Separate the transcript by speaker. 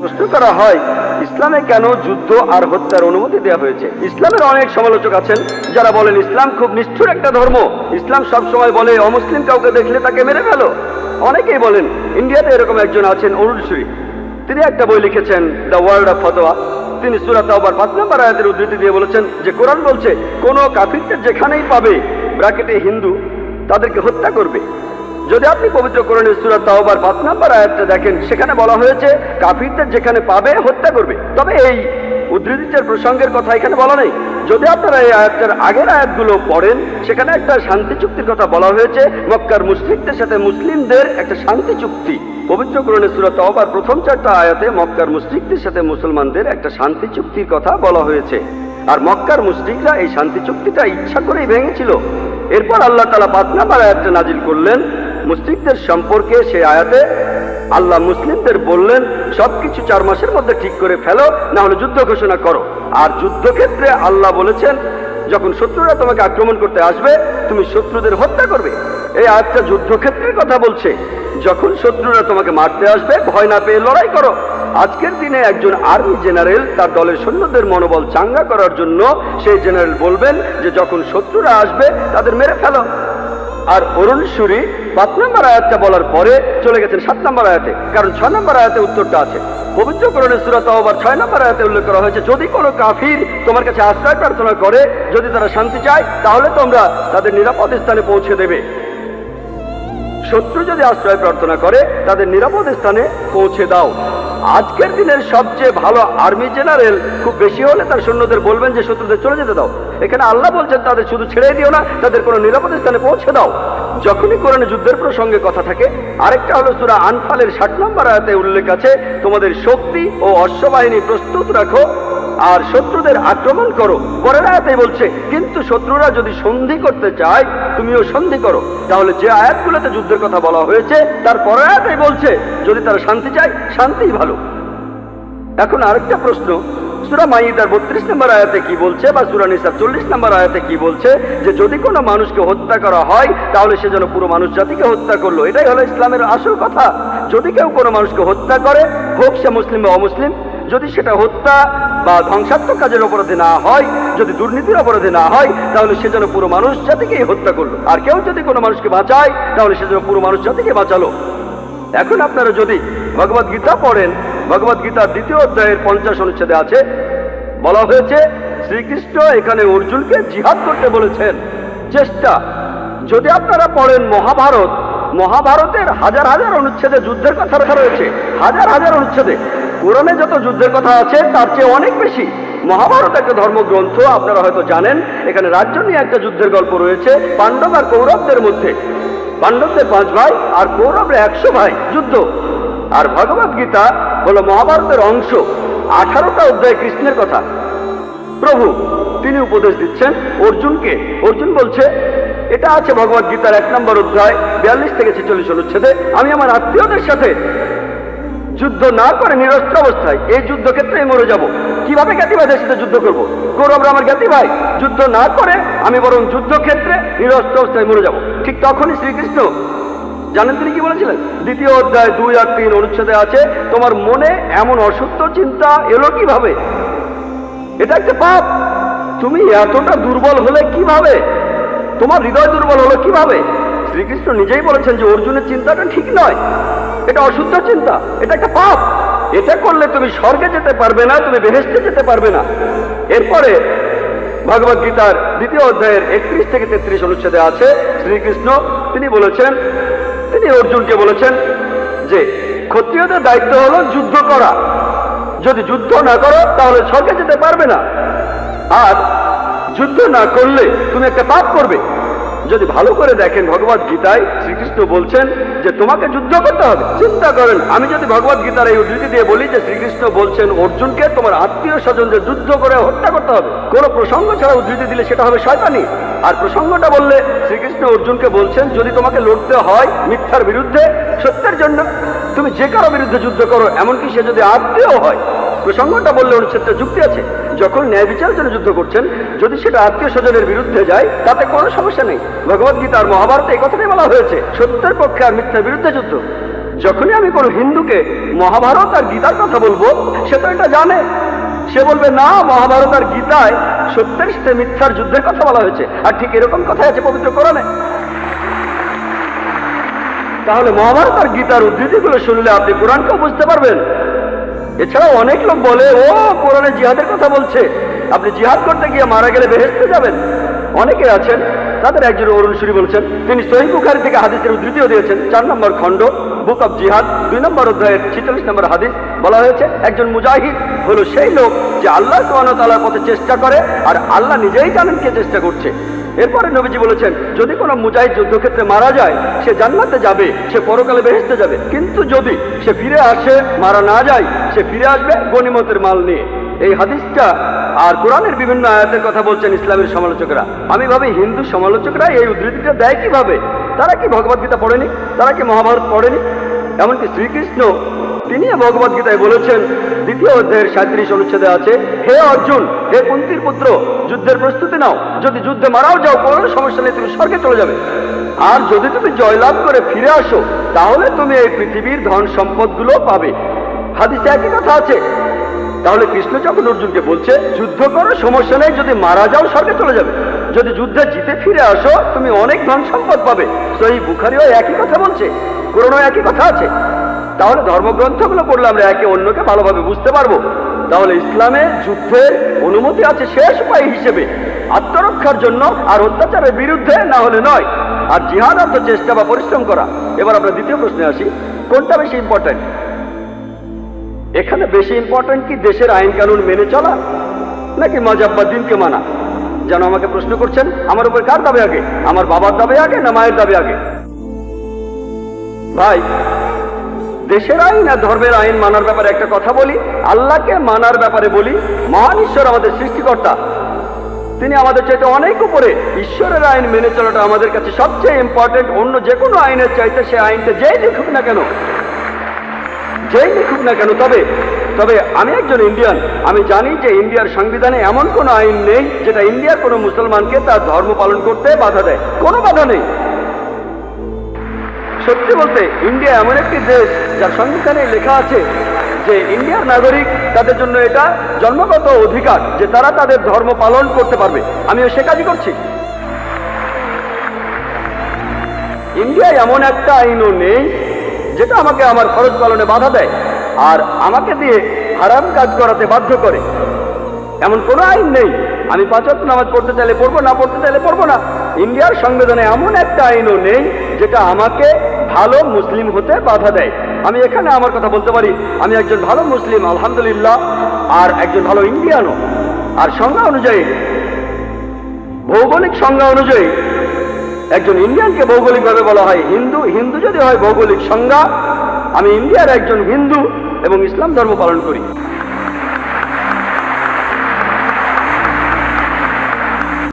Speaker 1: প্রশ্ন করা হয়, ইসলামে কেন যুদ্ধ আর হত্যার অনুমতি দেওয়া হয়েছে? ইসলামের অনেক সমালোচক আছেন, যারা বলেন ইসলাম খুব নিষ্ঠুর একটা ধর্ম। ইসলাম সব সময় বলে, অমুসলিম কাউকে দেখলে তাকে মেরে ফেলো। অনেকেই বলেন, ইন্ডিয়াতে এরকম একজন আছেন অরুণ সুরি তিনি একটা বই লিখেছেন, দ্য ওয়ার্ল্ড অফ ফতোয়া। তিনি সুরাত আবার পাঁচ নম্বর আয়াতের উদ্ধৃতি দিয়ে বলেছেন যে, কোরআন বলছে, কোনো কাফিরকে যেখানেই পাবে ব্রাকেটে হিন্দু তাদেরকে হত্যা করবে। যদি আপনি পবিত্র কোরআনের সুরাত তাওবার পাঁচ নাম্বার আয়াতটা দেখেন, সেখানে বলা হয়েছে, কাফিরদের যেখানে পাবে হত্যা করবে। তবে এই উদ্ধৃতির প্রসঙ্গের কথা এখানে বলা নেই। যদি আপনারা এই আয়াতটার আগের আয়াতগুলো পড়েন, সেখানে একটা শান্তি চুক্তির কথা বলা হয়েছে, মক্কার মুসলিমদের সাথে মুসলিমদের একটা শান্তি চুক্তি। পবিত্র কোরআনের সুরাত তাওবার প্রথম চারটা আয়াতে মক্কার মুসলিকদের সাথে মুসলমানদের একটা শান্তি চুক্তির কথা বলা হয়েছে। আর মক্কার মুসলিকরা এই শান্তি চুক্তিটা ইচ্ছা করেই ভেঙেছিল। এরপর আল্লাহ তালা পাঁচ নাম্বার আয়াতটা নাজিল করলেন মুসলিমদের সম্পর্কে সেই আয়াতে আল্লাহ মুসলিমদের বললেন, সবকিছু চার মাসের মধ্যে ঠিক করে ফেলো না হলে যুদ্ধ ঘোষণা করো। আর যুদ্ধক্ষেত্রে আল্লাহ বলেছেন, যখন শত্রুরা তোমাকে আক্রমণ করতে আসবে, তুমি শত্রুদের হত্যা করবে। এই আয়াতটা যুদ্ধক্ষেত্রের কথা বলছে। যখন শত্রুরা তোমাকে মারতে আসবে, ভয় না পেয়ে লড়াই করো। আজকের দিনে একজন আর্মি জেনারেল তার দলের সৈন্যদের মনোবল চাঙ্গা করার জন্য সেই জেনারেল বলবেন যে, যখন শত্রুরা আসবে, তাদের মেরে ফেলো। আর অরুণ সুরি পাঁচ নম্বর আয়াতটা বলার পরে চলে গেছেন সাত নম্বর আয়াতে। কারণ ছয় নম্বর আয়াতে উত্তরটা আছে। পবিত্র করণের সুরাত আবার ছয় নম্বর আয়াতে উল্লেখ করা হয়েছে, যদি কোনো কাফির তোমার কাছে আশ্রয় প্রার্থনা করে, যদি তারা শান্তি চায়, তাহলে তোমরা তাদের নিরাপদ স্থানে পৌঁছে দেবে। শত্রু যদি আশ্রয় প্রার্থনা করে, তাদের নিরাপদ স্থানে পৌঁছে দাও। আজকের দিনের সবচেয়ে ভালো আর্মি জেনারেল খুব বেশি হলে তার সৈন্যদের বলবেন যে, শত্রুদের চলে যেতে দাও। এখানে আল্লাহ বলছেন, তাদের শুধু ছেড়ে দিও না, তাদের কোনো নিরাপদ স্থানে পৌঁছে দাও। যখনই কোরআনে যুদ্ধের প্রসঙ্গে কথা থাকে, আরেকটা হলো সুরা আনফালের ষাট নম্বর আয়াতে উল্লেখ আছে, তোমাদের শক্তি ও অশ্ববাহিনী প্রস্তুত রাখো আর শত্রুদের আক্রমণ করো। পরের আয়াতে বলছে, কিন্তু শত্রুরা যদি সন্ধি করতে চায়, তুমিও সন্ধি করো। তাহলে যে আয়াতগুলোতে যুদ্ধের কথা বলা হয়েছে, তার পরের আয়াতে বলছে, যদি তারা শান্তি চায়, শান্তিই ভালো। এখন আরেকটা প্রশ্ন, সুরা মাইদার বত্রিশ নম্বর আয়াতে কি বলছে বা সুরা নিসার চল্লিশ নম্বর আয়াতে কি বলছে? যে যদি কোনো মানুষকে হত্যা করা হয়, তাহলে সে যেন পুরো মানুষ জাতিকে হত্যা করল। এটাই হলো ইসলামের আসল কথা। যদি কেউ কোনো মানুষকে হত্যা করে, হোক সে মুসলিম বা অমুসলিম যদি সেটা হত্যা বা ধ্বংসাত্মক কাজের অপরাধে না হয়, যদি দুর্নীতির অপরাধে না হয়, তাহলে সে যেন পুরো মানুষ জাতিকেই হত্যা করল। আর কেউ যদি কোনো মানুষকে বাঁচায়, তাহলে সে যেন পুরো মানুষ জাতিকে বাঁচালো। এখন আপনারা যদি ভগবত গীতা পড়েন, ভগবত গীতার দ্বিতীয় অধ্যায়ের পঞ্চাশ অনুচ্ছেদে আছে, বলা হয়েছে, শ্রীকৃষ্ণ এখানে অর্জুনকে জিহাদ করতে বলেছেন। চেষ্টা, যদি আপনারা পড়েন মহাভারত, মহাভারতের হাজার হাজার অনুচ্ছেদে যুদ্ধের কথা লেখা রয়েছে, হাজার হাজার অনুচ্ছেদে। কোরআনে যত যুদ্ধের কথা আছে, তার চেয়ে অনেক বেশি। মহাভারত একটা ধর্মগ্রন্থ, আপনারা হয়তো জানেন, এখানে রাজ্য নিয়ে একটা যুদ্ধের গল্প রয়েছে, পাণ্ডব আর কৌরবদের মধ্যে। পাণ্ডবদের পাঁচ ভাই আর কৌরবরা একশো ভাই, যুদ্ধ। আর ভগবত গীতা হলো মহাভারতের অংশ, আঠারোটা অধ্যায় কৃষ্ণের কথা। প্রভু, তিনি উপদেশ দিচ্ছেন, অর্জুনকে। অর্জুন বলছে, এটা আছে ভগবত গীতার এক নম্বর অধ্যায়, বিয়াল্লিশ থেকে ছেচল্লিশ অনুচ্ছেদে। আমি আমার আত্মীয়দের সাথে যুদ্ধ না করে নিরস্ত্র অবস্থায় এই যুদ্ধক্ষেত্রে মরে যাব। কীভাবে জ্ঞাতি ভাইদের সাথে যুদ্ধ করব? কৌরবরা আমার জ্ঞাতি ভাই। যুদ্ধ না করে আমি বরং যুদ্ধক্ষেত্রে নিরস্ত্র অবস্থায় মরে যাব। ঠিক তখনই শ্রীকৃষ্ণ, জানেন তিনি কি বলেছিলেন? দ্বিতীয় অধ্যায় দুই আর তিন অনুচ্ছেদে আছে, তোমার মনে এমন অসুস্থ চিন্তা এলো কীভাবে? এটা একটা পাপ। তুমি এতটা দুর্বল হলে কীভাবে? তোমার হৃদয় দুর্বল হলো কীভাবে? শ্রীকৃষ্ণ নিজেই বলেছেন যে অর্জুনের চিন্তাটা ঠিক নয়। এটা অশুদ্ধ চিন্তা, এটা একটা পাপ। এটা করলে তুমি স্বর্গে যেতে পারবে না, তুমি বেহেস্তে যেতে পারবে না। এরপরে ভগবত গীতার দ্বিতীয় অধ্যায়ের একত্রিশ থেকে তেত্রিশ অনুচ্ছেদে আছে, শ্রীকৃষ্ণ তিনি বলেছেন, তিনি অর্জুনকে বলেছেন যে ক্ষত্রিয়দের দায়িত্ব হলো যুদ্ধ করা। যদি যুদ্ধ না করো, তাহলে স্বর্গে যেতে পারবে না। আর যুদ্ধ না করলে তুমি একটা পাপ করবে। যদি ভালো করে দেখেন ভগবত গীতায় শ্রীকৃষ্ণ বলছেন যে তোমাকে যুদ্ধ করতে হবে, চিন্তা করেন। আমি যদি ভগবত গীতার এই উদ্ধৃতি দিয়ে বলি যে শ্রীকৃষ্ণ বলছেন, অর্জুনকে তোমার আত্মীয় স্বজনদের যুদ্ধ করে হত্যা করতে হবে। কোনো প্রসঙ্গ ছাড়া উদ্ধৃতি দিলে সেটা হবে শয়তানি। আর প্রসঙ্গটা বললে শ্রীকৃষ্ণ অর্জুনকে বলছেন, যদি তোমাকে লড়তে হয় মিথ্যার বিরুদ্ধে, সত্যের জন্য তুমি যে কারও বিরুদ্ধে যুদ্ধ করো, এমনকি সে যদি আত্মীয় হয়। প্রসঙ্গটা বললে অনুচ্ছেদটা যুক্তি আছে। যখন ন্যায় বিচারের জন্য যুদ্ধ করছেন, যদি সেটা আত্মীয় স্বজনের বিরুদ্ধে যায়, তাতে কোনো সমস্যা নেই। ভগবত গীতার মহাভারতে এই কথাটাই বলা হয়েছে, সত্যের পক্ষে আর মিথ্যার বিরুদ্ধে যুদ্ধ। যখনই আমি কোনো হিন্দুকে মহাভারত আর গীতার কথা বলব, সে তো এটা জানে। সে বলবে, না, মহাভারত আর গীতায় সত্যের সাথে মিথ্যার যুদ্ধের কথা বলা হয়েছে, আর ঠিক এরকম কথাই আছে পবিত্র কোরআনে। তাহলে মহাভারত আর গীতার উদ্ধৃতিগুলো শুনলে আপনি কোরআনকেও বুঝতে পারবেন। এছাড়াও অনেক লোক বলে, ও, কোরআনে জিহাদের কথা বলছে। আপনি জিহাদ করতে গিয়ে মারা গেলে বেহেস্তে যাবেন। অনেকে আছেন, তাদের একজন অরুণ সুরি বলছেন, তিনি সহি বুখারি থেকে হাদিসের উদ্ধৃতিও দিয়েছেন। চার নম্বর খণ্ড, বুক অব জিহাদ। দুই নম্বর অধ্যায়ের ছিচল্লিশ নম্বর হাদিস বলা হয়েছে, একজন মুজাহিদ হলো সেই লোক যে আল্লাহ তালার পথে চেষ্টা করে, আর আল্লাহ নিজেই জানেন কে চেষ্টা করছে। এরপরে নবীজি বলেছেন, যদি কোনো মুজাহিদ যুদ্ধক্ষেত্রে মারা যায়, সে জান্নাতে যাবে, সে পরকালে বেহেস্তে যাবে। কিন্তু যদি সে ফিরে আসে, মারা না যায়, সে ফিরে আসবে গনিমতের মাল নিয়ে। এই হাদিসটা আর কোরআনের বিভিন্ন আয়াতের কথা বলছেন ইসলামের সমালোচকরা। আমি ভাবি, হিন্দু সমালোচকরা এই উদ্ধৃতিটা দেয় কীভাবে? তারা কি ভগবদ্গীতা পড়েনি? তারা কি মহাভারত পড়েনি? এমনকি শ্রীকৃষ্ণ তিনি ভগবদ গীতায় বলেছেন, দ্বিতীয় অধ্যায়ের সাঁত্রিশ অনুচ্ছেদে আছে, হে অর্জুন, হে কুন্তির পুত্র, যুদ্ধের প্রস্তুতি নাও, যদি যুদ্ধে মারাও যাও, কোনো সমস্যা নেই, তুমি স্বর্গে চলে যাবে। আর যদি তুমি জয়লাভ করে ফিরে আসো, তাহলে তুমি এই পৃথিবীর ধন সম্পদগুলো পাবে। হাদিসে একই কথা আছে। তাহলে কৃষ্ণ যখন অর্জুনকে বলছে, যুদ্ধ করো, সমস্যা নেই, যদি মারা যাও, স্বর্গে চলে যাবে। যদি যুদ্ধে জিতে ফিরে আসো, তুমি অনেক ধন সম্পদ পাবে। তো এই বুখারিও একই কথা বলছে, কোরআনও একই কথা আছে। তাহলে ধর্মগ্রন্থগুলো পড়লে আমরা একে অন্যকে ভালোভাবে বুঝতে পারব। তাহলে ইসলামে যুদ্ধের অনুমতি আছে শেষ উপায় হিসেবে। আত্মরক্ষার জন্য আর অত্যাচারের বিরুদ্ধে না হলে নয়। আর জিহাদ অর্থ চেষ্টা বা পরিশ্রম করা। এবার আমরা দ্বিতীয় প্রশ্নে আসি, কোনটা বেশি ইম্পর্ট্যান্ট এখানে বেশি ইম্পর্ট্যান্ট কি দেশের আইন কানুন মেনে চলা, নাকি মজাব বা দিনকে মানা? যেন আমাকে প্রশ্ন করছেন, আমার উপর কার দাবে আগে? আমার বাবার দাবে আগে না মায়ের দাবে আগে? ভাই দেশের আইন আর ধর্মের আইন মানার ব্যাপারে একটা কথা বলি, আল্লাহকে মানার ব্যাপারে বলি, মহান ঈশ্বর আমাদের সৃষ্টিকর্তা। তিনি আমাদের চাইতে অনেক উপরে। ঈশ্বরের আইন মেনে চলাটা আমাদের কাছে সবচেয়ে ইম্পর্টেন্ট অন্য যে কোনো আইনের চাইতে সে আইনটা যেই লিখুক না কেন, যেই লিখুক না কেন, তবে তবে আমি একজন ইন্ডিয়ান আমি জানি যে ইন্ডিয়ার সংবিধানে এমন কোনো আইন নেই যেটা ইন্ডিয়ার কোনো মুসলমানকে তার ধর্ম পালন করতে বাধা দেয়। কোনো বাধা নেই। সত্যি বলতে ইন্ডিয়া এমন একটি দেশ যার সংবিধানে লেখা আছে যে ইন্ডিয়ার নাগরিক তাদের জন্য এটা জন্মগত অধিকার যে তারা তাদের ধর্ম পালন করতে পারবে। আমিও সে কাজই করছি। ইন্ডিয়ায় এমন একটা আইনও নেই যেটা আমাকে আমার খরচ পালনে বাধা দেয় আর আমাকে দিয়ে হারাম কাজ করাতে বাধ্য করে। এমন কোনো আইন নেই। আমি পাঁচক নামাজ পড়তে চাইলে পড়ব, না পড়তে চাইলে পড়ব না। ইন্ডিয়ার সংবিধানে এমন একটা আইনও নেই যেটা আমাকে ভালো মুসলিম হতে বাধা দেয়। আমি এখানে আমার কথা বলতে পারি, আমি একজন ভালো মুসলিম, আলহামদুলিল্লাহ, আর একজন ভালো ইন্ডিয়ানও। আর সংজ্ঞা অনুযায়ী, ভৌগোলিক সংজ্ঞা অনুযায়ী, একজন ইন্ডিয়ানকে ভৌগোলিকভাবে বলা হয় হিন্দু। হিন্দু যদি হয় ভৌগোলিক সংজ্ঞা, আমি ইন্ডিয়ার একজন হিন্দু এবং ইসলাম ধর্ম পালন করি।